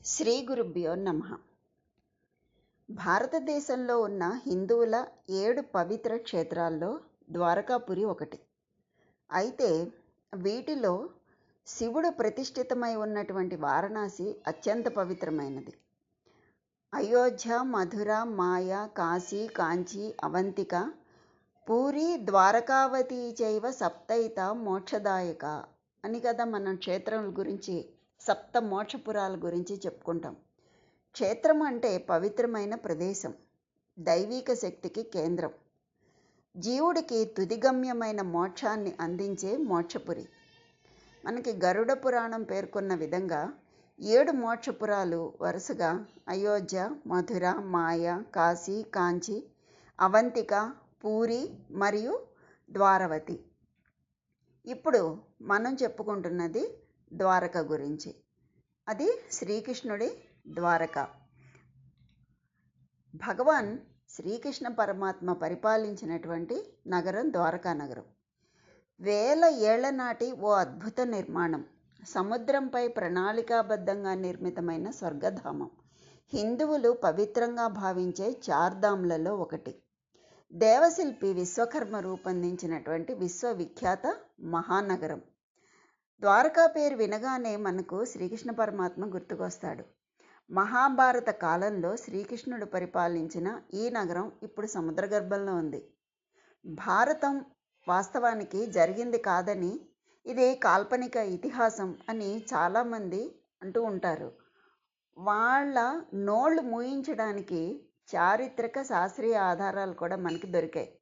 శ్రీ గురుభ్యో నమ. భారతదేశంలో ఉన్న హిందువుల ఏడు పవిత్ర క్షేత్రాల్లో ద్వారకాపురి ఒకటి. అయితే వీటిలో శివుడు ప్రతిష్ఠితమై ఉన్నటువంటి వారణాసి అత్యంత పవిత్రమైనది. అయోధ్య మధుర మాయ కాశీ కాంచీ అవంతిక పూరి ద్వారకావతి చైవ సప్తైత మోక్షదాయక అని కదా మనం క్షేత్రం గురించి సప్త మోక్షపురాల గురించి చెప్పుకుంటాం. క్షేత్రం అంటే పవిత్రమైన ప్రదేశం. దైవిక శక్తికి కేంద్రం. జీవుడికి తుదిగమ్యమైన మోక్షాన్ని అందించే మోక్షపురి. మనకి గరుడ పురాణం పేర్కొన్న విధంగా ఏడు మోక్షపురాలు వరుసగా అయోధ్య మధుర మాయ కాశీ కాంచి అవంతిక పూరి మరియు ద్వారవతి. ఇప్పుడు మనం చెప్పుకుంటున్నది ద్వారక గురించి. అది శ్రీకృష్ణుడి ద్వారక. భగవాన్ శ్రీకృష్ణ పరమాత్మ పరిపాలించినటువంటి నగరం ద్వారకా నగరం. వేల ఏళ్ళ నాటి ఓ అద్భుత నిర్మాణం. సముద్రంపై ప్రణాళికాబద్ధంగా నిర్మితమైన స్వర్గధామం. హిందువులు పవిత్రంగా భావించే చార్ధామ్లలో ఒకటి. దేవశిల్పి విశ్వకర్మ రూపొందించినటువంటి విశ్వవిఖ్యాత మహానగరం. ద్వారకా పేరు వినగానే మనకు శ్రీకృష్ణ పరమాత్మ గుర్తుకొస్తాడు. మహాభారత కాలంలో శ్రీకృష్ణుడు పరిపాలించిన ఈ నగరం ఇప్పుడు సముద్ర గర్భంలో ఉంది. భారతం వాస్తవానికి జరిగింది కాదని ఇది కాల్పనిక ఇతిహాసం అని చాలామంది అంటూ ఉంటారు. వాళ్ళ నోళ్ళు మూయించడానికి చారిత్రక శాస్త్రీయ ఆధారాలు కూడా మనకి దొరికాయి.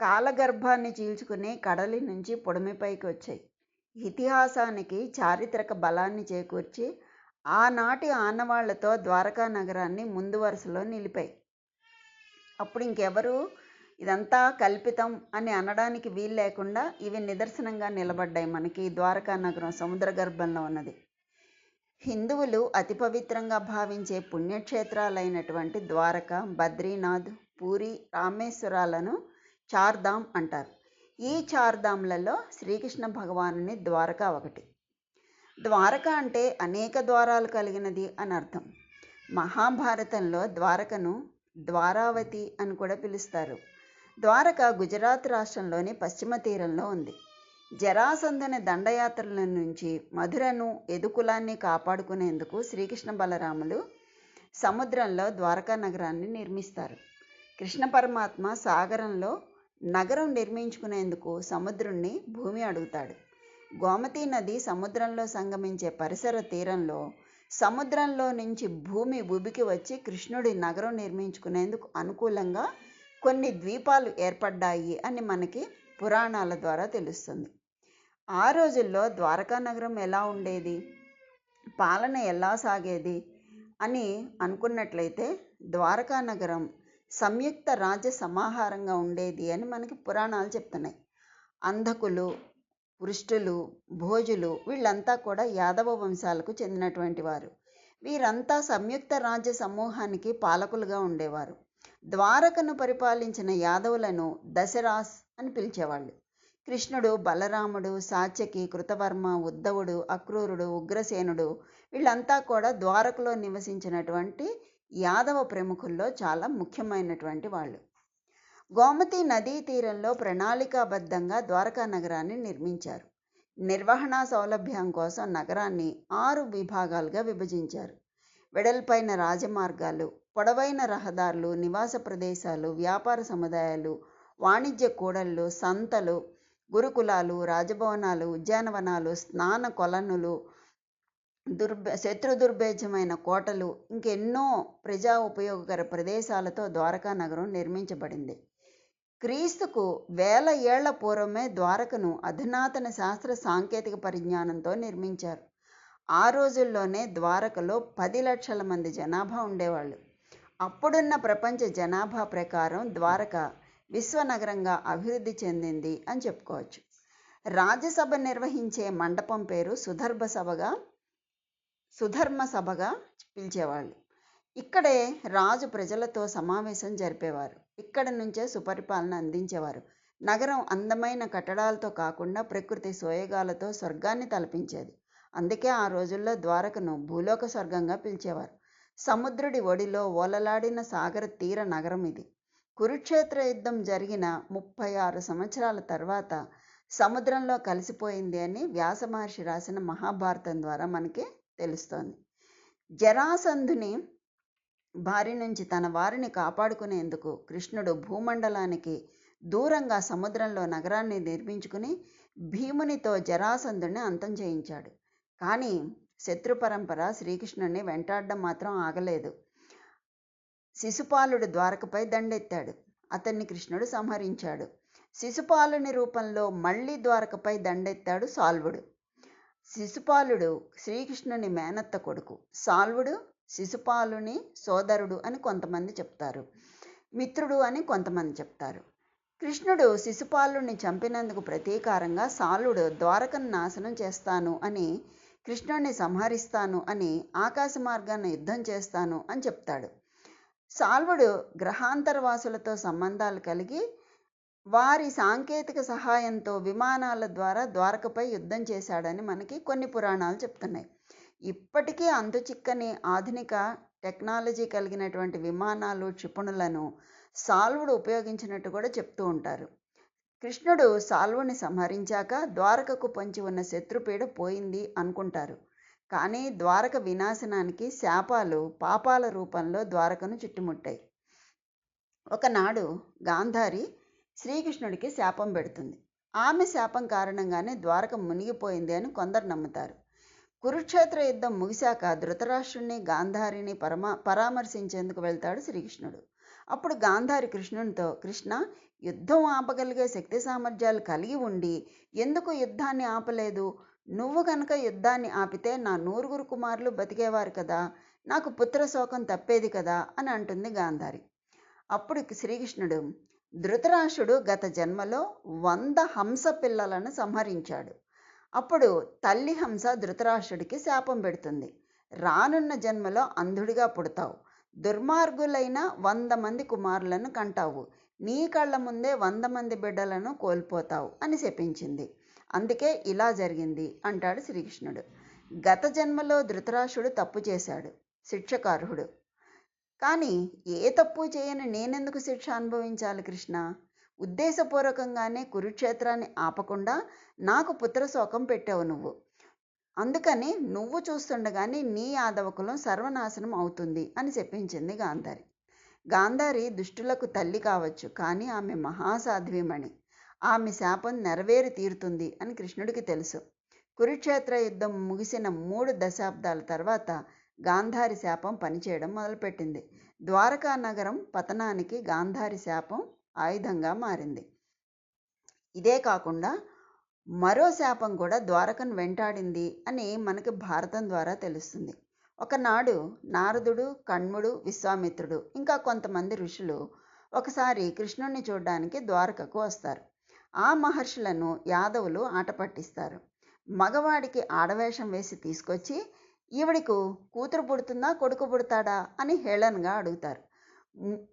కాలగర్భాన్ని చీల్చుకునే కడలి నుంచి పొడమిపైకి వచ్చాయి. ఇతిహాసానికి చారిత్రక బలాన్ని చేకూర్చి ఆనాటి ఆనవాళ్ళతో ద్వారకా నగరాన్ని ముందు వరుసలో నిలిపాయి. అప్పుడు ఇంకెవరు? ఇదంతా కల్పితం అని అనడానికి వీలు లేకుండా ఇవి నిదర్శనంగా నిలబడ్డాయి మనకి ద్వారకా నగరం సముద్ర గర్భంలో ఉన్నది. హిందువులు అతి పవిత్రంగా భావించే పుణ్యక్షేత్రాలైనటువంటి ద్వారక బద్రీనాథ్ పూరి రామేశ్వరాలను చార్ధామ్ అంటారు. ఈ చార్ధామ్లలో శ్రీకృష్ణ భగవానుని ద్వారక ఒకటి. ద్వారక అంటే అనేక ద్వారాలు కలిగినది అని అర్థం. మహాభారతంలో ద్వారకను ద్వారావతి అని కూడా పిలుస్తారు. ద్వారక గుజరాత్ రాష్ట్రంలోని పశ్చిమ తీరంలో ఉంది. జరాసంధన దండయాత్రల నుంచి మధురను ఎదుకులాన్ని కాపాడుకునేందుకు శ్రీకృష్ణ బలరాములు సముద్రంలో ద్వారకా నగరాన్ని నిర్మిస్తారు. కృష్ణ పరమాత్మ సాగరంలో నగరం నిర్మించుకునేందుకు సముద్రుణ్ణి భూమి అడుగుతాడు. గోమతీ నది సముద్రంలో సంగమించే పరిసర తీరంలో సముద్రంలో నుంచి భూమి ఉబికి వచ్చి కృష్ణుడి నగరం నిర్మించుకునేందుకు అనుకూలంగా కొన్ని ద్వీపాలు ఏర్పడ్డాయి అని మనకి పురాణాల ద్వారా తెలుస్తుంది. ఆ రోజుల్లో ద్వారకా నగరం ఎలా ఉండేది? పాలన ఎలా సాగేది? అని అనుకున్నట్లయితే ద్వారకా నగరం సంయుక్త రాజ్య సమాహారంగా ఉండేది అని మనకి పురాణాలు చెప్తున్నాయి. అంధకులు పృష్ఠులు భోజులు వీళ్ళంతా కూడా యాదవ వంశాలకు చెందినటువంటి వారు. వీరంతా సంయుక్త రాజ్య సమూహానికి పాలకులుగా ఉండేవారు. ద్వారకను పరిపాలించిన యాదవులను దశరాస్ అని పిలిచేవాళ్ళు. కృష్ణుడు బలరాముడు సాత్యకి కృతవర్మ ఉద్ధవుడు అక్రూరుడు ఉగ్రసేనుడు వీళ్ళంతా కూడా ద్వారకలో నివసించినటువంటి యాదవ ప్రముఖుల్లో చాలా ముఖ్యమైనటువంటి వాళ్ళు. గోమతి నదీ తీరంలో ప్రణాళికాబద్ధంగా ద్వారకా నగరాన్ని నిర్మించారు. నిర్వహణ సౌలభ్యం కోసం నగరాన్ని ఆరు విభాగాలుగా విభజించారు. వెడల్పైన రాజమార్గాలు పొడవైన రహదారులు నివాస ప్రదేశాలు వ్యాపార సముదాయాలు వాణిజ్య కూడళ్ళు సంతలు గురుకులాలు రాజభవనాలు ఉద్యానవనాలు స్నాన కొలనులు దుర్భ శత్రు దుర్భేద్యమైన కోటలు ఇంకెన్నో ప్రజా ఉపయోగకర ప్రదేశాలతో ద్వారకా నగరం నిర్మించబడింది. క్రీస్తుకు వేల ఏళ్ళ పూర్వమే ద్వారకను అధునాతన శాస్త్ర సాంకేతిక పరిజ్ఞానంతో నిర్మించారు. ఆ రోజుల్లోనే ద్వారకలో పది లక్షల మంది జనాభా ఉండేవాళ్ళు. అప్పుడున్న ప్రపంచ జనాభా ప్రకారం ద్వారక విశ్వనగరంగా అభివృద్ధి చెందింది అని చెప్పుకోవచ్చు. రాజ్యసభ నిర్వహించే మండపం పేరు సుధర్భ సభగా సుధర్మ సభగా పిలిచేవాళ్ళు. ఇక్కడే రాజు ప్రజలతో సమావేశం జరిపేవారు. ఇక్కడ నుంచే సుపరిపాలన అందించేవారు. నగరం అందమైన కట్టడాలతో కాకుండా ప్రకృతి సోయగాలతో స్వర్గాన్ని తలపించేది. అందుకే ఆ రోజుల్లో ద్వారకను భూలోక స్వర్గంగా పిలిచేవారు. సముద్రుడి ఒడిలో ఓలలాడిన సాగర తీర నగరం ఇది. కురుక్షేత్ర యుద్ధం జరిగిన ముప్పై ఆరు సంవత్సరాల తర్వాత సముద్రంలో కలిసిపోయింది అని వ్యాస మహర్షి రాసిన మహాభారతం ద్వారా మనకి తెలుస్తోంది. జరాసంధుని బారి నుంచి తన వారిని కాపాడుకునేందుకు కృష్ణుడు భూమండలానికి దూరంగా సముద్రంలో నగరాన్ని నిర్మించుకుని భీమునితో జరాసంధుని అంతం చేయించాడు. కానీ శత్రు పరంపర శ్రీకృష్ణుని వెంటాడడం మాత్రం ఆగలేదు. శిశుపాలుడు ద్వారకపై దండెత్తాడు. అతన్ని కృష్ణుడు సంహరించాడు. శిశుపాలుని రూపంలో మళ్ళీ ద్వారకపై దండెత్తాడు సాల్వుడు. శిశుపాలుడు శ్రీకృష్ణుని మేనత్త కొడుకు. సాల్వుడు శిశుపాలుని సోదరుడు అని కొంతమంది చెప్తారు. మిత్రుడు అని కొంతమంది చెప్తారు. కృష్ణుడు శిశుపాలుని చంపినందుకు ప్రతీకారంగా సాలుడు ద్వారకను నాశనం చేస్తాను అని కృష్ణుడిని సంహరిస్తాను అని ఆకాశ మార్గాన్ని యుద్ధం చేస్తాను అని చెప్తాడు. సాల్వుడు గ్రహాంతరవాసులతో సంబంధాలు కలిగి వారి సాంకేతిక సహాయంతో విమానాల ద్వారా ద్వారకపై యుద్ధం చేశాడని మనకి కొన్ని పురాణాలు చెప్తున్నాయి. ఇప్పటికీ అంతుచిక్కని ఆధునిక టెక్నాలజీ కలిగినటువంటి విమానాలు క్షిపణులను సాల్వుడు ఉపయోగించినట్టు కూడా చెప్తూ ఉంటారు. కృష్ణుడు సాల్వుని సంహరించాక ద్వారకకు పొంచి ఉన్న శత్రుపీడ పోయింది అనుకుంటారు. కానీ ద్వారక వినాశనానికి శాపాలు పాపాల రూపంలో ద్వారకను చుట్టుముట్టాయి. ఒకనాడు గాంధారి శ్రీకృష్ణుడికి శాపం పెడుతుంది. ఆమె శాపం కారణంగానే ద్వారక మునిగిపోయింది అని కొందరు నమ్ముతారు. కురుక్షేత్ర యుద్ధం ముగిశాక ధృతరాష్ట్రుణ్ణి గాంధారిని పరమా పరామర్శించేందుకు వెళ్తాడు శ్రీకృష్ణుడు. అప్పుడు గాంధారి కృష్ణునితో కృష్ణ యుద్ధం ఆపగలిగే శక్తి సామర్థ్యాలు కలిగి ఉండి ఎందుకు యుద్ధాన్ని ఆపలేదు? నువ్వు కనుక యుద్ధాన్ని ఆపితే నా నూరుగురు కుమారులు బతికేవారు కదా నాకు పుత్రశోకం తప్పేది కదా అని అంటుంది గాంధారి. అప్పుడు శ్రీకృష్ణుడు ధృతరాష్ట్రుడు గత జన్మలో వంద హంస పిల్లలను సంహరించాడు. అప్పుడు తల్లి హంస ధృతరాష్ట్రుడికి శాపం పెడుతుంది. రానున్న జన్మలో అంధుడిగా పుడతావు. దుర్మార్గులైన వంద మంది కుమారులను కంటావు. నీ కళ్ళ ముందే వంద మంది బిడ్డలను కోల్పోతావు అని శపించింది. అందుకే ఇలా జరిగింది అంటాడు శ్రీకృష్ణుడు. గత జన్మలో ధృతరాష్ట్రుడు తప్పు చేశాడు. శిక్షకార్హుడు. కానీ ఏ తప్పు చేయని నేనెందుకు శిక్ష అనుభవించాలి కృష్ణ? ఉద్దేశపూర్వకంగానే కురుక్షేత్రాన్ని ఆపకుండా నాకు పుత్రశోకం పెట్టావు నువ్వు. అందుకని నువ్వు చూస్తుండగానే నీ యాదవకులం సర్వనాశనం అవుతుంది అని చెప్పించింది గాంధారి. గాంధారి దుష్టులకు తల్లి కావచ్చు కానీ ఆమె మహాసాధ్వీమణి. ఆమె శాపం నెరవేరి తీరుతుంది అని కృష్ణుడికి తెలుసు. కురుక్షేత్ర యుద్ధం ముగిసిన మూడు దశాబ్దాల తర్వాత గాంధారి శాపం పనిచేయడం మొదలుపెట్టింది. ద్వారకా నగరం పతనానికి గాంధారి శాపం ఆయుధంగా మారింది. ఇదే కాకుండా మరో శాపం కూడా ద్వారకను వెంటాడింది అని మనకి భారతం ద్వారా తెలుస్తుంది. ఒకనాడు నారదుడు కణ్ముడు విశ్వామిత్రుడు ఇంకా కొంతమంది ఋషులు ఒకసారి కృష్ణుణ్ణి చూడడానికి ద్వారకకు వస్తారు. ఆ మహర్షులను యాదవులు ఆట పట్టిస్తారు. మగవాడికి ఆడవేషం వేసి తీసుకొచ్చి ఈవిడికు కూతురు పుడుతుందా కొడుకు పుడతాడా అని హేళనగా అడుగుతారు.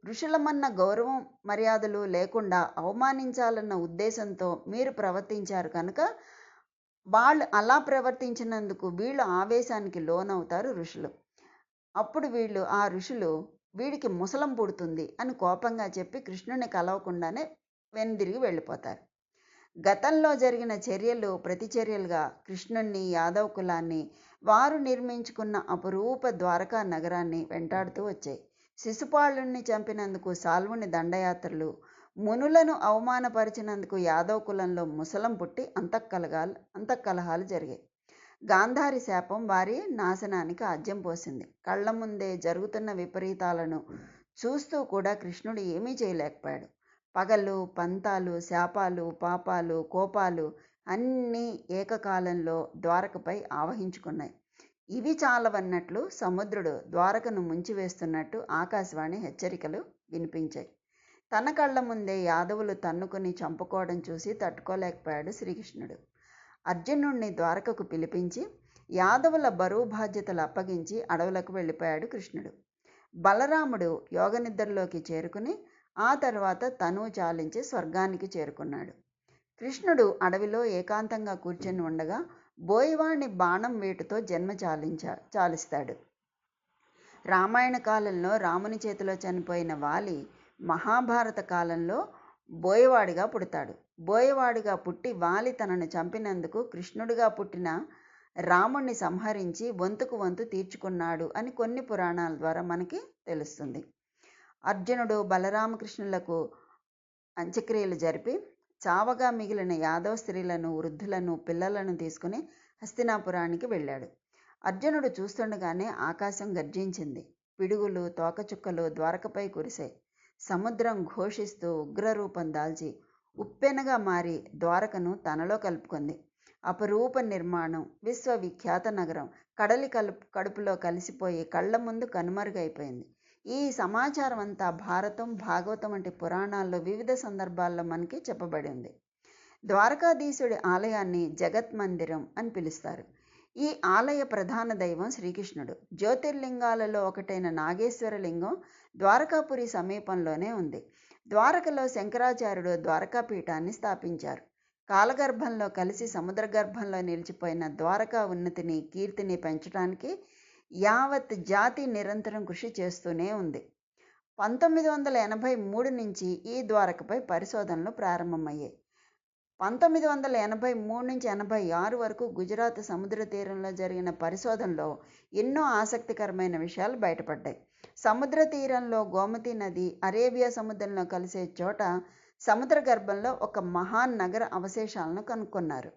ఋషులమన్న గౌరవం మర్యాదలు లేకుండా అవమానించాలన్న ఉద్దేశంతో మీరు ప్రవర్తించారు కనుక వాళ్ళు అలా ప్రవర్తించినందుకు వీళ్ళు ఆవేశానికి లోనవుతారు ఋషులు. అప్పుడు వీళ్ళు ఆ ఋషులు వీడికి ముసలం పుడుతుంది అని కోపంగా చెప్పి కృష్ణుని కలవకుండానే వెనుదిరిగి వెళ్ళిపోతారు. గతంలో జరిగిన చర్యలు ప్రతిచర్యలుగా కృష్ణుణ్ణి యాదవ్ కులాన్ని వారు నిర్మించుకున్న అపురూప ద్వారకా నగరాన్ని వెంటాడుతూ వచ్చాయి. శిశుపాలుణ్ణి చంపినందుకు సాల్వుని దండయాత్రలు మునులను అవమానపరిచినందుకు యాదవ్ కులంలో ముసలం పుట్టి అంతఃకలగాలు అంతఃకలహాలు జరిగాయి. గాంధారి శాపం వారి నాశనానికి ఆజ్యం పోసింది. కళ్ళ ముందే జరుగుతున్న విపరీతాలను చూస్తూ కూడా కృష్ణుడు ఏమీ చేయలేకపోయాడు. పగలు పంతాలు శాపాలు పాపాలు కోపాలు అన్నీ ఏకకాలంలో ద్వారకపై ఆవహించుకున్నాయి. ఇవి చాలవన్నట్లు సముద్రుడు ద్వారకను ముంచివేస్తున్నట్టు ఆకాశవాణి హెచ్చరికలు వినిపించాయి. తన కళ్ళ ముందే యాదవులు తన్నుకుని చంపుకోవడం చూసి తట్టుకోలేకపోయాడు శ్రీకృష్ణుడు. అర్జునుడిని ద్వారకకు పిలిపించి యాదవుల బరువు బాధ్యతలు అప్పగించి అడవులకు వెళ్ళిపోయాడు కృష్ణుడు. బలరాముడు యోగనిద్రలోకి చేరుకుని ఆ తర్వాత తను చాలించి స్వర్గానికి చేరుకున్నాడు. కృష్ణుడు అడవిలో ఏకాంతంగా కూర్చొని ఉండగా బోయవాణ్ణి బాణం వేటుతో జన్మ చాలించా చాలిస్తాడు. రామాయణ కాలంలో రాముని చేతిలో చనిపోయిన వాలి మహాభారత కాలంలో బోయవాడిగా పుడతాడు. బోయవాడిగా పుట్టి వాలి తనను చంపినందుకు కృష్ణుడిగా పుట్టిన రాముణ్ణి సంహరించి వంతుకు వంతు తీర్చుకున్నాడు అని కొన్ని పురాణాల ద్వారా మనకి తెలుస్తుంది. అర్జునుడు బలరామకృష్ణులకు అంత్యక్రియలు జరిపి చావగా మిగిలిన యాదవ స్త్రీలను వృద్ధులను పిల్లలను తీసుకుని హస్తినాపురానికి వెళ్ళాడు. అర్జునుడు చూస్తుండగానే ఆకాశం గర్జించింది. పిడుగులు తోకచుక్కలు ద్వారకపై కురిశాయి. సముద్రం ఘోషిస్తూ ఉగ్రరూపం దాల్చి ఉప్పెనగా మారి ద్వారకను తనలో కలుపుకుంది. అపరూప నిర్మాణం విశ్వవిఖ్యాత నగరం కడలి కలుపు కడుపులో కలిసిపోయి కళ్ళ ముందు కనుమరుగైపోయింది. ఈ సమాచారం అంతా భారతం భాగవతం వంటి పురాణాల్లో వివిధ సందర్భాల్లో మనకి చెప్పబడి ఉంది. ద్వారకాధీశుడి ఆలయాన్ని జగత్ మందిరం అని పిలుస్తారు. ఈ ఆలయ ప్రధాన దైవం శ్రీకృష్ణుడు. జ్యోతిర్లింగాలలో ఒకటైన నాగేశ్వర లింగం ద్వారకాపురి సమీపంలోనే ఉంది. ద్వారకలో శంకరాచార్యుడు ద్వారకాపీఠాన్ని స్థాపించారు. కాలగర్భంలో కలిసి సముద్ర గర్భంలో నిలిచిపోయిన ద్వారకా ఉన్నతిని కీర్తిని పెంచడానికి యావత్ జాతి నిరంతరం కృషి చేస్తూనే ఉంది. పంతొమ్మిది వందల ఎనభై మూడు నుంచి ఈ ద్వారకపై పరిశోధనలు ప్రారంభమయ్యాయి. పంతొమ్మిది వందల ఎనభై మూడు నుంచి ఎనభై ఆరు వరకు గుజరాత్ సముద్ర తీరంలో జరిగిన పరిశోధనలో ఎన్నో ఆసక్తికరమైన విషయాలు బయటపడ్డాయి. సముద్ర తీరంలో గోమతి నది అరేబియా సముద్రంలో కలిసే చోట సముద్ర గర్భంలో ఒక మహాన్ నగర అవశేషాలను కనుక్కున్నారు.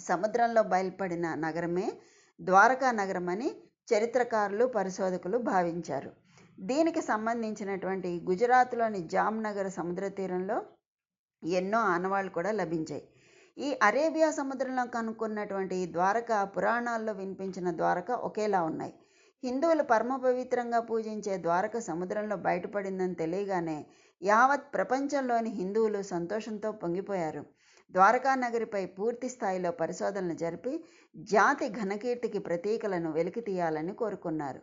సముద్రంలో బయలుపడిన నగరమే ద్వారకా నగరం అని చరిత్రకారులు పరిశోధకులు భావించారు. దీనికి సంబంధించినటువంటి గుజరాత్లోని జామ్నగర్ సముద్ర తీరంలో ఎన్నో ఆనవాళ్ళు కూడా లభించాయి. ఈ అరేబియా సముద్రంలో కనుక్కున్నటువంటి ద్వారక పురాణాల్లో వినిపించిన ద్వారక ఒకేలా ఉన్నాయి. హిందువులు పరమ పవిత్రంగా పూజించే ద్వారక సముద్రంలో బయటపడిందని తెలియగానే యావత్ ప్రపంచంలోని హిందువులు సంతోషంతో పొంగిపోయారు. ద్వారకా నగరిపై పూర్తి స్థాయిలో పరిశోధనలు జరిపి జాతి ఘనకీర్తికి ప్రతీకలను వెలికి తీయాలని కోరుకున్నారు.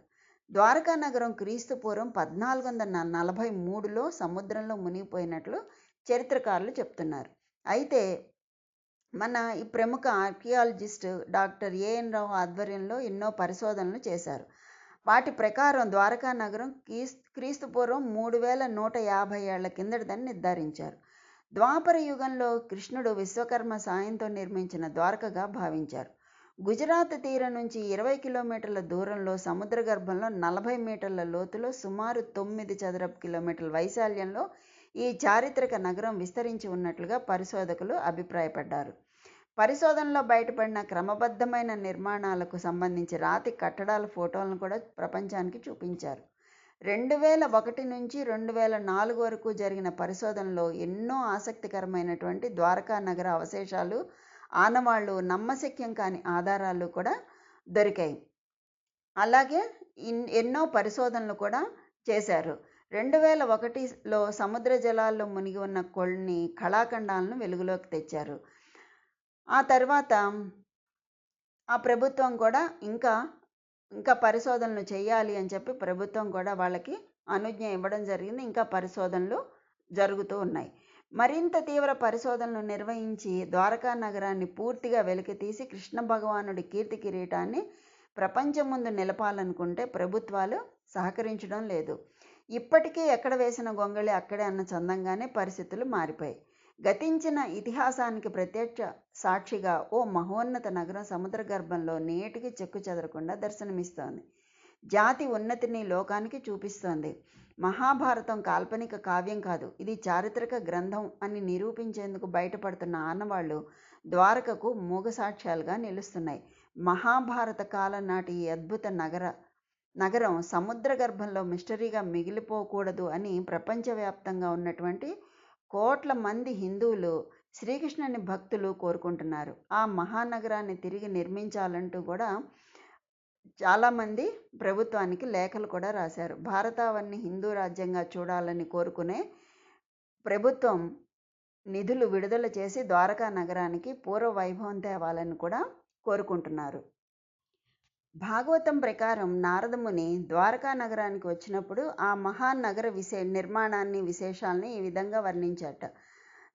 ద్వారకా నగరం క్రీస్తుపూర్వం పద్నాలుగు వందల నలభై మూడులో సముద్రంలో మునిగిపోయినట్లు చరిత్రకారులు చెప్తున్నారు. అయితే మన ఈ ప్రముఖ ఆర్కియాలజిస్ట్ డాక్టర్ ఏఎన్ రావు ఆధ్వర్యంలో ఎన్నో పరిశోధనలు చేశారు. వాటి ప్రకారం ద్వారకా నగరం క్రీస్తుపూర్వం మూడు వేల నూట యాభై ఏళ్ళ కిందటిదని నిర్ధారించారు. ద్వాపర యుగంలో కృష్ణుడు విశ్వకర్మ సాయంతో నిర్మించిన ద్వారకగా భావించారు. గుజరాత్ తీరం నుంచి ఇరవై కిలోమీటర్ల దూరంలో సముద్ర గర్భంలో నలభై మీటర్ల లోతులో సుమారు తొమ్మిది చదరపు కిలోమీటర్ల వైశాల్యంలో ఈ చారిత్రక నగరం విస్తరించి ఉన్నట్లుగా పరిశోధకులు అభిప్రాయపడ్డారు. పరిశోధనలో బయటపడిన క్రమబద్ధమైన నిర్మాణాలకు సంబంధించి రాతి కట్టడాల ఫోటోలను కూడా ప్రపంచానికి చూపించారు. రెండు వేల ఒకటి నుంచి రెండు వేల నాలుగు వరకు జరిగిన పరిశోధనలో ఎన్నో ఆసక్తికరమైనటువంటి ద్వారకా నగర అవశేషాలు ఆనవాళ్ళు నమ్మశక్యం కాని ఆధారాలు కూడా దొరికాయి. అలాగే ఎన్నో పరిశోధనలు కూడా చేశారు. రెండు వేల ఒకటిలో సముద్ర జలాల్లో మునిగి ఉన్న కొన్ని కళాఖండాలను వెలుగులోకి తెచ్చారు. ఆ తర్వాత ఆ ప్రభుత్వం కూడా ఇంకా ఇంకా పరిశోధనలు చేయాలి అని చెప్పి ప్రభుత్వం కూడా వాళ్ళకి అనుజ్ఞ ఇవ్వడం జరిగింది. ఇంకా పరిశోధనలు జరుగుతూ ఉన్నాయి. మరింత తీవ్ర పరిశోధనలు నిర్వహించి ద్వారకా నగరాన్ని పూర్తిగా వెలికితీసి కృష్ణ భగవానుడి కీర్తి కిరీటాన్ని ప్రపంచం ముందు నిలపాలనుకుంటే ప్రభుత్వాలు సహకరించడం లేదు. ఇప్పటికీ ఎక్కడ వేసిన గొంగళి అక్కడే అన్న చందంగానే పరిస్థితులు మారిపోయాయి. గతించిన ఇతిహాసానికి ప్రత్యక్ష సాక్షిగా ఓ మహోన్నత నగరం సముద్ర గర్భంలో నేటికి చెక్కు చెదరకుండా దర్శనమిస్తోంది. జాతి ఉన్నతిని లోకానికి చూపిస్తోంది. మహాభారతం కాల్పనిక కావ్యం కాదు. ఇది చారిత్రక గ్రంథం అని నిరూపించేందుకు బయటపడుతున్న ఆనవాళ్ళు ద్వారకకు మూగసాక్ష్యాలుగా నిలుస్తున్నాయి. మహాభారత కాలం నాటి ఈ అద్భుత నగర నగరం సముద్ర గర్భంలో మిస్టరీగా మిగిలిపోకూడదు అని ప్రపంచవ్యాప్తంగా ఉన్నటువంటి కోట్ల మంది హిందువులు శ్రీకృష్ణుని భక్తులు కోరుకుంటున్నారు. ఆ మహానగరాన్ని తిరిగి నిర్మించాలంటూ కూడా చాలామంది ప్రభుత్వానికి లేఖలు కూడా రాశారు. భారతావన్ని హిందూ రాజ్యంగా చూడాలని కోరుకునే ప్రభుత్వం నిధులు విడుదల చేసి ద్వారకా నగరానికి పూర్వ వైభవం తేవాలని కూడా కోరుకుంటున్నారు. భాగవతం ప్రకారం నారదముని ద్వారకా నగరానికి వచ్చినప్పుడు ఆ మహానగర విశే నిర్మాణాన్ని విశేషాలని ఈ విధంగా వర్ణించాట.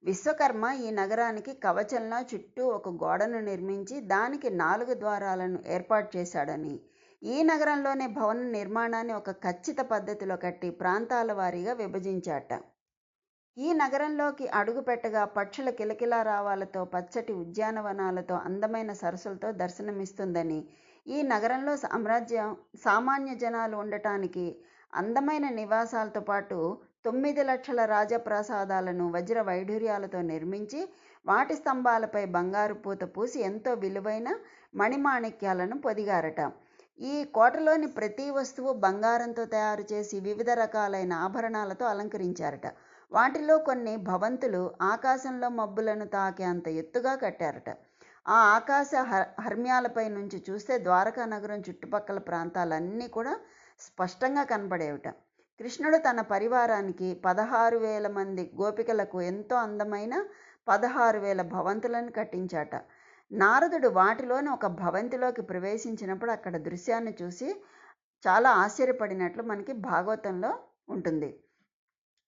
విశ్వకర్మ ఈ నగరానికి కవచంలా చుట్టూ ఒక గోడను నిర్మించి దానికి నాలుగు ద్వారాలను ఏర్పాటు చేశాడని. ఈ నగరంలోనే భవన నిర్మాణాన్ని ఒక ఖచ్చిత పద్ధతిలో కట్టి ప్రాంతాల వారీగా విభజించాట. ఈ నగరంలోకి అడుగుపెట్టగా పక్షుల కిలకిలా రావాలతో పచ్చటి ఉద్యానవనాలతో అందమైన సరస్సులతో దర్శనమిస్తుందని. ఈ నగరంలో సామ్రాజ్యం సామాన్య జనాలు ఉండటానికి అందమైన నివాసాలతో పాటు తొమ్మిది లక్షల రాజప్రాసాదాలను వజ్ర వైఢూర్యాలతో నిర్మించి వాటి స్తంభాలపై బంగారు పూత పూసి ఎంతో విలువైన మణిమాణిక్యాలను పొదిగారట. ఈ కోటలోని ప్రతి వస్తువు బంగారంతో తయారు చేసి వివిధ రకాలైన ఆభరణాలతో అలంకరించారట. వాటిలో కొన్ని భవంతులు ఆకాశంలో మబ్బులను తాకే అంత ఎత్తుగా కట్టారట. ఆ ఆకాశ హర్ హర్మ్యాలపై నుంచి చూస్తే ద్వారకా నగరం చుట్టుపక్కల ప్రాంతాలన్నీ కూడా స్పష్టంగా కనబడేవిట కృష్ణుడు తన పరివారానికి పదహారు వేల మంది గోపికలకు ఎంతో అందమైన పదహారు వేల భవంతులను కట్టించాట. నారదుడు వాటిలోని ఒక భవంతిలోకి ప్రవేశించినప్పుడు అక్కడ దృశ్యాన్ని చూసి చాలా ఆశ్చర్యపడినట్లు మనకి భాగవతంలో ఉంటుంది.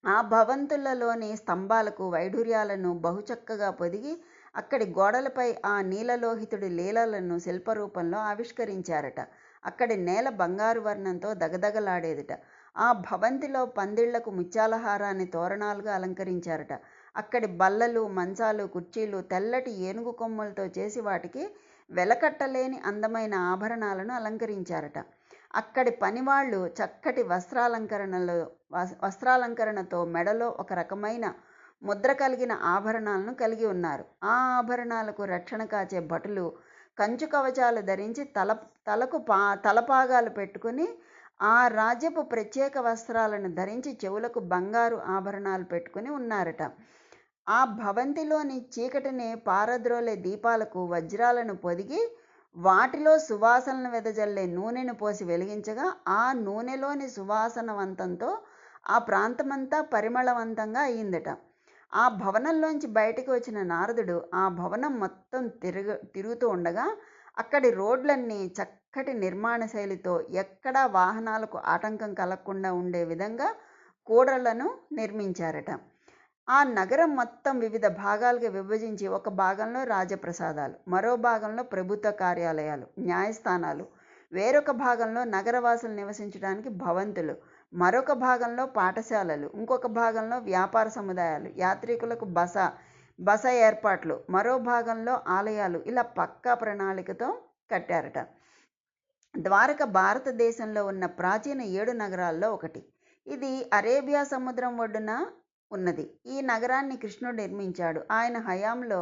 ఆ భవంతులలోని స్తంభాలకు వైఢూర్యాలను బహుచక్కగా పొదిగి అక్కడి గోడలపై ఆ నీలలోహితుడి లీలలను శిల్పరూపంలో ఆవిష్కరించారట. అక్కడి నేల బంగారు వర్ణంతో దగదగలాడేదిట. ఆ భవంతిలో పందిళ్ళకు ముత్యాలహారాన్ని తోరణాలుగా అలంకరించారట. అక్కడి బల్లలు మంచాలు కుర్చీలు తెల్లటి ఏనుగు కొమ్ములతో చేసి వాటికి వెలకట్టలేని అందమైన ఆభరణాలను అలంకరించారట. అక్కడి పనివాళ్ళు చక్కటి వస్త్రాలంకరణలో వస్త్రాలంకరణతో మెడలో ఒక రకమైన ముద్ర కలిగిన ఆభరణాలను కలిగి ఉన్నారు. ఆ ఆభరణాలకు రక్షణ కాచే భటులు కంచు కవచాలు ధరించి తల తలకు పా తలపాగాలు పెట్టుకుని ఆ రాజ్యపు ప్రత్యేక వస్త్రాలను ధరించి చెవులకు బంగారు ఆభరణాలు పెట్టుకుని ఉన్నారట. ఆ భవంతిలోని చీకటిని పారద్రోలే దీపాలకు వజ్రాలను పొదిగి వాటిలో సువాసనను వెదజల్లే నూనెను పోసి వెలిగించగా ఆ నూనెలోని సువాసనవంతంతో ఆ ప్రాంతమంతా పరిమళవంతంగా అయ్యిందట ఆ భవనంలోంచి బయటికి వచ్చిన నారదుడు ఆ భవనం మొత్తం తిరుగు తిరుగుతూ ఉండగా అక్కడి రోడ్లన్నీ చక్క చక్కటి నిర్మాణ శైలితో ఎక్కడా వాహనాలకు ఆటంకం కలగకుండా ఉండే విధంగా కూడళ్ళను నిర్మించారట. ఆ నగరం మొత్తం వివిధ భాగాలుగా విభజించి ఒక భాగంలో రాజప్రసాదాలు మరో భాగంలో ప్రభుత్వ కార్యాలయాలు న్యాయస్థానాలు వేరొక భాగంలో నగరవాసులు నివసించడానికి భవంతులు మరొక భాగంలో పాఠశాలలు ఇంకొక భాగంలో వ్యాపార సముదాయాలు యాత్రికులకు బస బస ఏర్పాట్లు మరో భాగంలో ఆలయాలు ఇలా పక్కా ప్రణాళికతో కట్టారట. ద్వారక భారతదేశంలో ఉన్న ప్రాచీన ఏడు నగరాల్లో ఒకటి. ఇది అరేబియా సముద్రం ఒడ్డున ఉన్నది. ఈ నగరాన్ని కృష్ణుడు నిర్మించాడు. ఆయన హయాంలో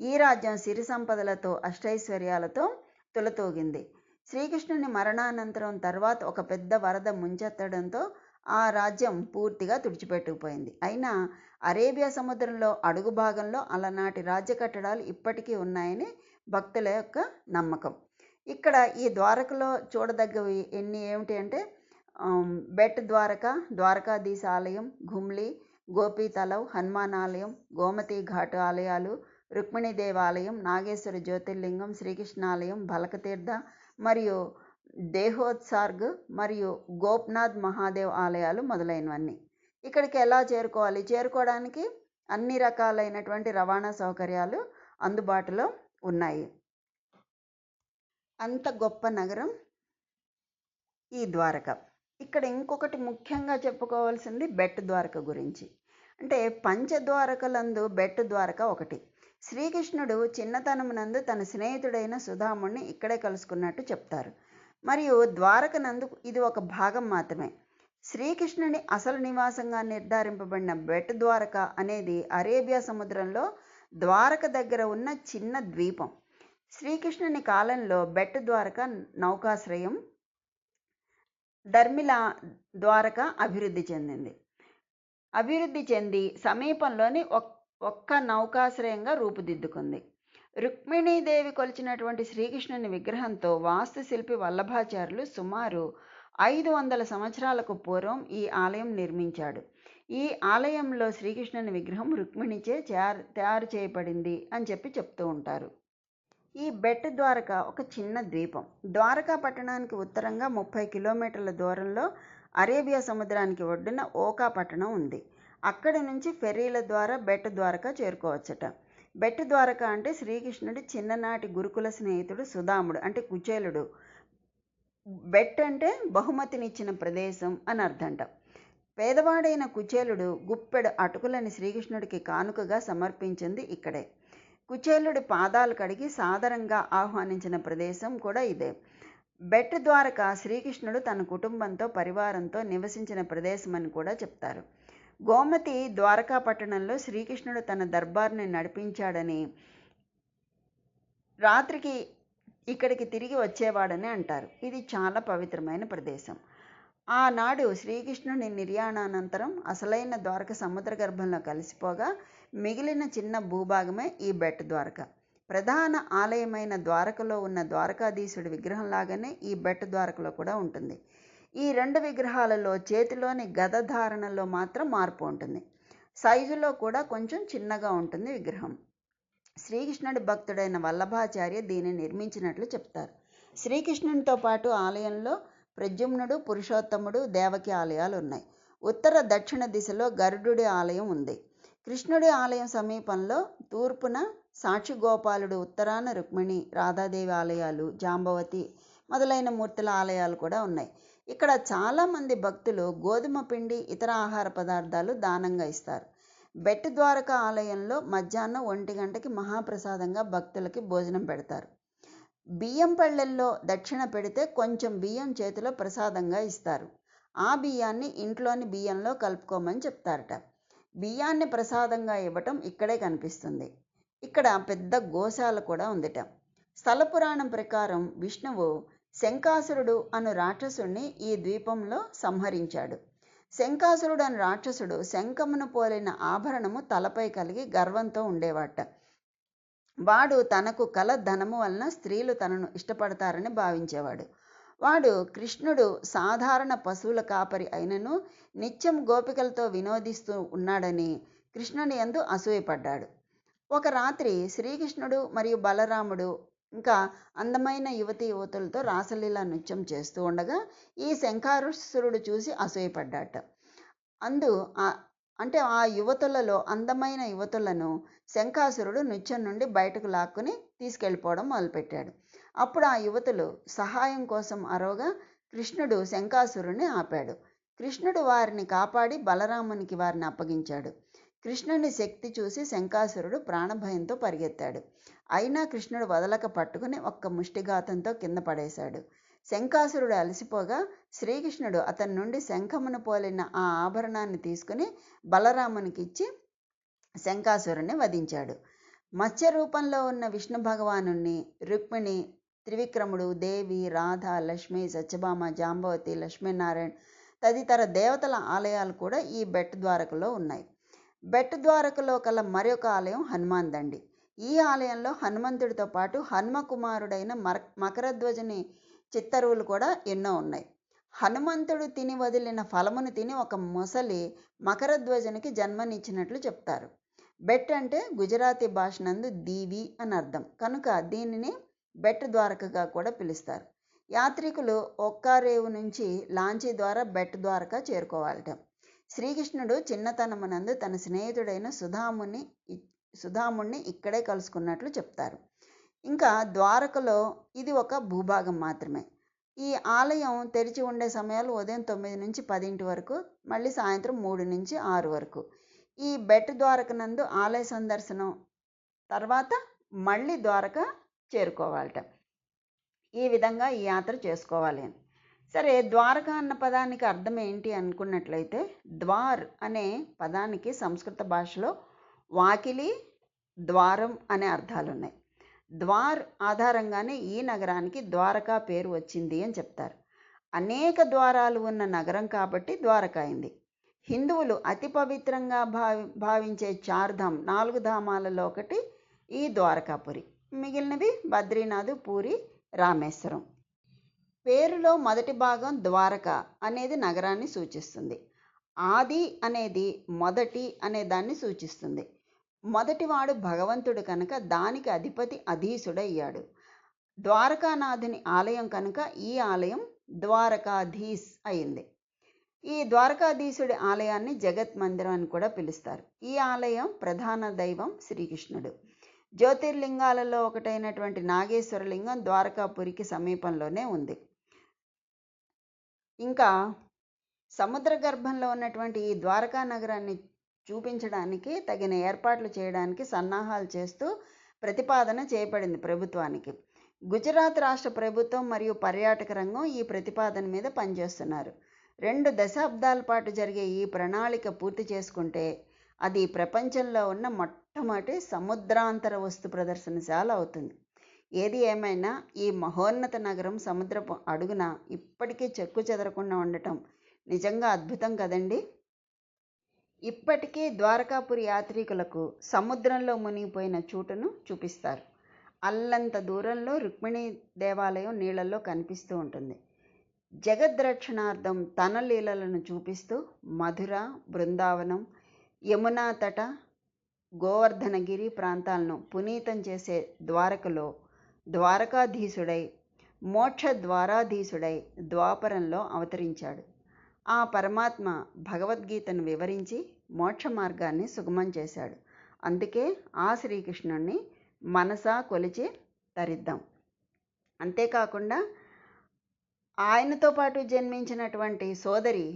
ఈ రాజ్యం సిరి సంపదలతో అష్టైశ్వర్యాలతో తులతూగింది. శ్రీకృష్ణుని మరణానంతరం తర్వాత ఒక పెద్ద వరద ముంచెత్తడంతో ఆ రాజ్యం పూర్తిగా తుడిచిపెట్టుకుపోయింది. అయినా అరేబియా సముద్రంలో అడుగు భాగంలో అలనాటి రాజ్య కట్టడాలు ఇప్పటికీ ఉన్నాయని భక్తుల యొక్క నమ్మకం. ఇక్కడ ఈ ద్వారకలో చూడదగ్గవి ఎన్ని ఏమిటి అంటే బెట్ ద్వారక ద్వారకాధీశ ఆలయం గుమ్లీ గోపీ తలవ్ హనుమాన్ ఆలయం గోమతి ఘాట్ ఆలయాలు రుక్మిణీదేవి దేవాలయం నాగేశ్వర జ్యోతిర్లింగం శ్రీకృష్ణాలయం బలకతీర్థ మరియు దేహోత్సార్గ్ మరియు గోప్నాథ్ మహాదేవ్ ఆలయాలు మొదలైనవన్నీ. ఇక్కడికి ఎలా చేరుకోవాలి? చేరుకోవడానికి అన్ని రకాలైనటువంటి రవాణా సౌకర్యాలు అందుబాటులో ఉన్నాయి. అంత గొప్ప నగరం ఈ ద్వారక. ఇక్కడ ఇంకొకటి ముఖ్యంగా చెప్పుకోవాల్సింది బెట్ ద్వారక గురించి. అంటే పంచద్వారకలందు బెట్ ద్వారక ఒకటి. శ్రీకృష్ణుడు చిన్నతనమునందు తన స్నేహితుడైన సుధాముణ్ణి ఇక్కడే కలుసుకున్నట్టు చెప్తారు. మరియు ద్వారకనందు ఇది ఒక భాగం మాత్రమే. శ్రీకృష్ణుని అసలు నివాసంగా నిర్ధారింపబడిన బెట్ ద్వారక అనేది అరేబియా సముద్రంలో ద్వారక దగ్గర ఉన్న చిన్న ద్వీపం. శ్రీకృష్ణుని కాలంలో బెట్ ద్వారక నౌకాశ్రయం ధర్మిల ద్వారక అభివృద్ధి చెందింది. అభివృద్ధి చెంది సమీపంలోని ఒక్క నౌకాశ్రయంగా రూపుదిద్దుకుంది. రుక్మిణీదేవి కొలిచినటువంటి శ్రీకృష్ణుని విగ్రహంతో వాస్తుశిల్పి వల్లభాచార్యులు సుమారు ఐదు వందల సంవత్సరాలకు పూర్వం ఈ ఆలయం నిర్మించాడు. ఈ ఆలయంలో శ్రీకృష్ణుని విగ్రహం రుక్మిణిచే తయారు చేయబడింది అని చెప్పి చెప్తూ ఉంటారు. ఈ బెట్ ద్వారక ఒక చిన్న ద్వీపం. ద్వారకా పట్టణానికి ఉత్తరంగా ముప్పై కిలోమీటర్ల దూరంలో అరేబియా సముద్రానికి ఒడ్డున ఓకా పట్టణం ఉంది. అక్కడి నుంచి ఫెర్రీల ద్వారా బెట్ ద్వారక చేరుకోవచ్చట. బెట్ ద్వారక అంటే శ్రీకృష్ణుడి చిన్ననాటి గురుకుల స్నేహితుడు సుధాముడు అంటే కుచేలుడు. బెట్ అంటే బహుమతినిచ్చిన ప్రదేశం అని అర్థంట. పేదవాడైన కుచేలుడు గుప్పెడు అటుకులని శ్రీకృష్ణుడికి కానుకగా సమర్పించింది ఇక్కడే. కుచేలుడి పాదాలు కడిగి సాదరంగా ఆహ్వానించిన ప్రదేశం కూడా ఇదే. బెట్ ద్వారక శ్రీకృష్ణుడు తన కుటుంబంతో పరివారంతో నివసించిన ప్రదేశం అని కూడా చెప్తారు. గోమతి ద్వారకా పట్టణంలో శ్రీకృష్ణుడు తన దర్బార్ని నడిపించాడని రాత్రికి ఇక్కడికి తిరిగి వచ్చేవాడని అంటారు. ఇది చాలా పవిత్రమైన ప్రదేశం. ఆనాడు శ్రీకృష్ణుని నిర్యాణానంతరం అసలైన ద్వారక సముద్ర గర్భంలో కలిసిపోగా మిగిలిన చిన్న భూభాగమే ఈ బెట్ ద్వారక. ప్రధాన ఆలయమైన ద్వారకలో ఉన్న ద్వారకాధీశుడి విగ్రహం లాగానే ఈ బెట్ ద్వారకలో కూడా ఉంటుంది. ఈ రెండు విగ్రహాలలో చేతిలోని గద ధారణలో మాత్రం మార్పు ఉంటుంది. సైజులో కూడా కొంచెం చిన్నగా ఉంటుంది విగ్రహం. శ్రీకృష్ణుడి భక్తుడైన వల్లభాచార్య దీన్ని నిర్మించినట్లు చెప్తారు. శ్రీకృష్ణునితో పాటు ఆలయంలో ప్రజుమ్నుడు పురుషోత్తముడు దేవకి ఆలయాలు ఉన్నాయి ఉత్తర దక్షిణ దిశలో గరుడుడి ఆలయం ఉంది. కృష్ణుడి ఆలయం సమీపంలో తూర్పున సాక్షిగోపాలుడు ఉత్తరాన రుక్మిణి రాధాదేవి ఆలయాలు జాంబవతి మొదలైన మూర్తుల ఆలయాలు కూడా ఉన్నాయి. ఇక్కడ చాలామంది భక్తులు గోధుమ పిండి ఇతర ఆహార పదార్థాలు దానంగా ఇస్తారు. బెట్టు ద్వారక ఆలయంలో మధ్యాహ్నం ఒంటి గంటకి మహాప్రసాదంగా భక్తులకి భోజనం పెడతారు. బియ్యం పళ్ళెల్లో దక్షిణ పెడితే కొంచెం బియ్యం చేతిలో ప్రసాదంగా ఇస్తారు. ఆ బియ్యాన్ని ఇంట్లోని బియ్యంలో కలుపుకోమని చెప్తారట. బియ్యాన్ని ప్రసాదంగా ఇవ్వటం ఇక్కడే కనిపిస్తుంది. ఇక్కడ పెద్ద గోశాల కూడా ఉందిట. స్థల పురాణం ప్రకారం విష్ణువు శంకాసురుడు అను రాక్షసుణ్ణి ఈ ద్వీపంలో సంహరించాడు. శంకాసురుడు అను రాక్షసుడు శంఖమును పోలిన ఆభరణము తలపై కలిగి గర్వంతో ఉండేవాట. వాడు తనకు కల ధనము వలన స్త్రీలు తనను ఇష్టపడతారని భావించేవాడు. వాడు కృష్ణుడు సాధారణ పశువుల కాపరి అయినను నిత్యం గోపికలతో వినోదిస్తూ ఉన్నాడని కృష్ణుని ఎందు అసూయపడ్డాడు. ఒక రాత్రి శ్రీకృష్ణుడు మరియు బలరాముడు ఇంకా అందమైన యువతి యువతులతో రాసలీల నృత్యం చేస్తూ ఉండగా ఈ శంఖారుసురుడు చూసి అసూయపడ్డాట. అందు అంటే ఆ యువతులలో అందమైన యువతులను శంఖాసురుడు నృత్యం నుండి బయటకు లాక్కుని తీసుకెళ్ళిపోవడం మొదలుపెట్టాడు. అప్పుడు ఆ యువతులు సహాయం కోసం అరవగా కృష్ణుడు శంకాసురుణ్ణి ఆపాడు. కృష్ణుడు వారిని కాపాడి బలరామునికి వారిని అప్పగించాడు. కృష్ణుని శక్తి చూసి శంకాసురుడు ప్రాణభయంతో పరిగెత్తాడు. అయినా కృష్ణుడు వదలక పట్టుకుని ఒక్క ముష్టిఘాతంతో కింద పడేశాడు. శంకాసురుడు అలసిపోగా శ్రీకృష్ణుడు అతని నుండి శంఖమును పోలిన ఆ ఆభరణాన్ని తీసుకుని బలరామునికి ఇచ్చి శంఖాసురుని వధించాడు. మత్స్య రూపంలో ఉన్న విష్ణు భగవాను రుక్మిణి త్రివిక్రముడు దేవి రాధ లక్ష్మి సత్యభామ జాంబవతి లక్ష్మీనారాయణ తదితర దేవతల ఆలయాలు కూడా ఈ బెట్ ద్వారకలో ఉన్నాయి. బెట్ ద్వారకలో కల మరొక ఆలయం హనుమాన్ దండి ఈ ఆలయంలో హనుమంతుడితో పాటు హనుమకుమారుడైన మర మకరధ్వజని చిత్తరువులు కూడా ఎన్నో ఉన్నాయి. హనుమంతుడు తిని వదిలిన ఫలమును తిని ఒక మొసలి మకరధ్వజనికి జన్మనిచ్చినట్లు చెప్తారు. బెట్ అంటే గుజరాతీ భాష నందు దీవి అని అర్థం. కనుక దీనిని బెట్ ద్వారకగా కూడా పిలుస్తారు. యాత్రికులు ఒక్కారేవు నుంచి లాంచీ ద్వారా బెట్ ద్వారక చేరుకోవాలట. శ్రీకృష్ణుడు చిన్నతనమునందు తన స్నేహితుడైన సుధాముని సుధాముణ్ణి ఇక్కడే కలుసుకున్నట్లు చెప్తారు. ఇంకా ద్వారకలో ఇది ఒక భూభాగం మాత్రమే. ఈ ఆలయం తెరిచి ఉండే సమయాలు ఉదయం తొమ్మిది నుంచి పదింటి వరకు మళ్ళీ సాయంత్రం మూడు నుంచి ఆరు వరకు. ఈ బెట్ ద్వారక నందు ఆలయ సందర్శనం తర్వాత మళ్ళీ ద్వారక చేరుకోవాలట. ఈ విధంగా ఈ యాత్ర చేసుకోవాలి అని. సరే ద్వారక అన్న పదానికి అర్థం ఏంటి అనుకున్నట్లయితే ద్వార్ అనే పదానికి సంస్కృత భాషలో వాకిలి ద్వారం అనే అర్థాలు ఉన్నాయి ద్వార్ ఆధారంగానే ఈ నగరానికి ద్వారకా పేరు వచ్చింది అని చెప్తారు. అనేక ద్వారాలు ఉన్న నగరం కాబట్టి ద్వారక అయింది. హిందువులు అతి పవిత్రంగా భావి భావించే చార్ధామ్ నాలుగు ధామాలలో ఒకటి ఈ ద్వారకాపురి. మిగిలినవి బద్రీనాథ్ పూరి రామేశ్వరం. పేరులో మొదటి భాగం ద్వారక అనేది నగరాన్ని సూచిస్తుంది. ఆది అనేది మొదటి అనే దాన్ని సూచిస్తుంది. మొదటివాడు భగవంతుడు కనుక దానికి అధిపతి అధీసుడయ్యాడు ద్వారకానాథుని ఆలయం కనుక ఈ ఆలయం ద్వారకాధీస్ అయింది. ఈ ద్వారకాధీశుడి ఆలయాన్ని జగత్ మందిరం అని కూడా పిలుస్తారు. ఈ ఆలయం ప్రధాన దైవం శ్రీకృష్ణుడు. జ్యోతిర్లింగాలలో ఒకటైనటువంటి నాగేశ్వరలింగం ద్వారకాపురికి సమీపంలోనే ఉంది. ఇంకా సముద్ర గర్భంలో ఉన్నటువంటి ఈ ద్వారకా నగరాన్ని చూపించడానికి తగిన ఏర్పాట్లు చేయడానికి సన్నాహాలు చేస్తూ ప్రతిపాదన చేయబడింది ప్రభుత్వానికి. గుజరాత్ రాష్ట్ర ప్రభుత్వం మరియు పర్యాటక రంగం ఈ ప్రతిపాదన మీద పనిచేస్తున్నారు. రెండు దశాబ్దాల పాటు జరిగే ఈ ప్రణాళిక పూర్తి చేసుకుంటే అది ప్రపంచంలో ఉన్న మొట్టమొదటి సముద్రాంతర వస్తు ప్రదర్శనశాల అవుతుంది. ఏది ఏమైనా ఈ మహోన్నత నగరం సముద్రపు అడుగున ఇప్పటికీ చెక్కు చెదరకుండా ఉండటం నిజంగా అద్భుతం కదండి? ఇప్పటికీ ద్వారకాపురి యాత్రికులకు సముద్రంలో మునిగిపోయిన చూటును చూపిస్తారు. అల్లంత దూరంలో రుక్మిణి దేవాలయం నీళ్ళల్లో కనిపిస్తూ ఉంటుంది. జగద్రక్షణార్థం తన లీలలను చూపిస్తూ మధుర బృందావనం యమునా తట గోవర్ధనగిరి ప్రాంతాలను పునీతం చేసే ద్వారకలో ద్వారకాధీశుడై మోక్ష ద్వారాధీశుడై ద్వాపరంలో అవతరించాడు. ఆ పరమాత్మ భగవద్గీతను వివరించి మోక్ష మార్గాన్ని సుగమం చేశాడు. అందుకే ఆ శ్రీకృష్ణుణ్ణి మనసా కొలిచి తరిద్దాం. అంతేకాకుండా ఆయనతో పాటు జన్మించినటువంటి సోదరి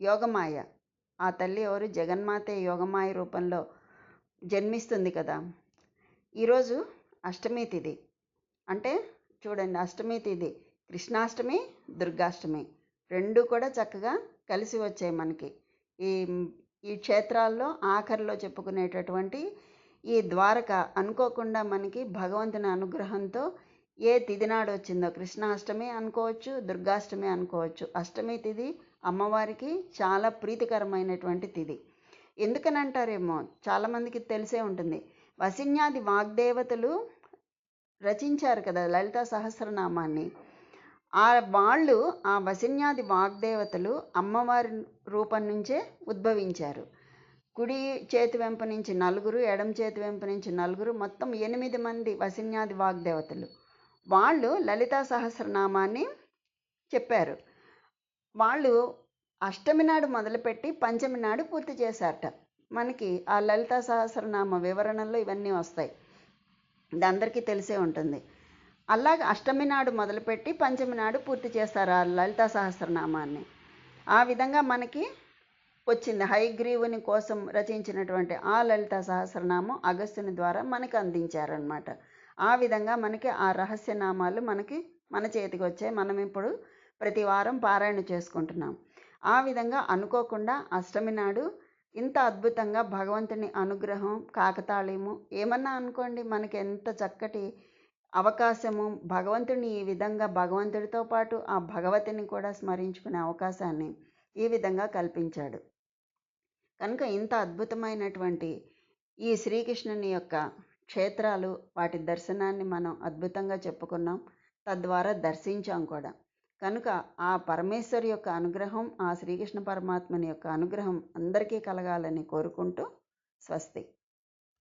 యోగమాయ ఆ తల్లి ఎవరు? జగన్మాతే యోగమాయ రూపంలో జన్మిస్తుంది కదా. ఈరోజు అష్టమి తిథి అంటే చూడండి అష్టమి తిథి కృష్ణాష్టమి దుర్గాష్టమి రెండు కూడా చక్కగా కలిసి వచ్చాయి మనకి. ఈ ఈ క్షేత్రాల్లో ఆఖరిలో చెప్పుకునేటటువంటి ఈ ద్వారక అనుకోకుండా మనకి భగవంతుని అనుగ్రహంతో ఏ తిథి నాడు వచ్చిందో కృష్ణాష్టమి అనుకోవచ్చు దుర్గాష్టమి అనుకోవచ్చు. అష్టమి తిథి అమ్మవారికి చాలా ప్రీతికరమైనటువంటి తిథి. ఎందుకని అంటారేమో చాలామందికి తెలిసే ఉంటుంది. వసిన్యాది వాగ్దేవతలు రచించారు కదా లలిత సహస్రనామాన్ని. ఆ వాళ్ళు ఆ వసిన్యాది వాగ్దేవతలు అమ్మవారి రూపం నుంచే ఉద్భవించారు. కుడి చేతి వెంప నుంచి నలుగురు ఎడమ చేతి వెంప నుంచి నలుగురు మొత్తం ఎనిమిది మంది వసిన్యాది వాగ్దేవతలు. వాళ్ళు లలితా సహస్రనామాన్ని చెప్పారు. వాళ్ళు అష్టమి నాడు మొదలుపెట్టి పంచమి నాడు పూర్తి చేశారట. మనకి ఆ లలిత సహస్రనామ వివరణలో ఇవన్నీ వస్తాయి. ఇది అందరికీ తెలిసే ఉంటుంది. అలాగే అష్టమి నాడు మొదలుపెట్టి పంచమి నాడు పూర్తి చేస్తారు ఆ లలిత సహస్రనామాన్ని. ఆ విధంగా మనకి వచ్చింది. హైగ్రీవుని కోసం రచించినటువంటి ఆ లలిత సహస్రనామం అగస్త్యుని ద్వారా మనకు అందించారనమాట ఆ విధంగా మనకి ఆ రహస్యనామాలు మనకి మన చేతికి వచ్చాయి. మనం ఇప్పుడు ప్రతి వారం పారాయణ చేసుకుంటున్నాం. ఆ విధంగా అనుకోకుండా అష్టమి నాడు ఇంత అద్భుతంగా భగవంతుని అనుగ్రహం కాకతాళీయము ఏమన్నా అనుకోండి మనకి ఎంత చక్కటి అవకాశము భగవంతుని ఈ విధంగా భగవంతుడితో పాటు ఆ భగవతిని కూడా స్మరించుకునే అవకాశాన్ని ఈ విధంగా కల్పించాడు. కనుక ఇంత అద్భుతమైనటువంటి ఈ శ్రీకృష్ణుని యొక్క క్షేత్రాలు వాటి దర్శనాన్ని మనం అద్భుతంగా చెప్పుకున్నాం. తద్వారా దర్శించాం కూడా. కనుక ఆ పరమేశ్వరి యొక్క అనుగ్రహం ఆ శ్రీకృష్ణ పరమాత్మని యొక్క అనుగ్రహం అందరికీ కలగాలని కోరుకుంటూ స్వస్తి.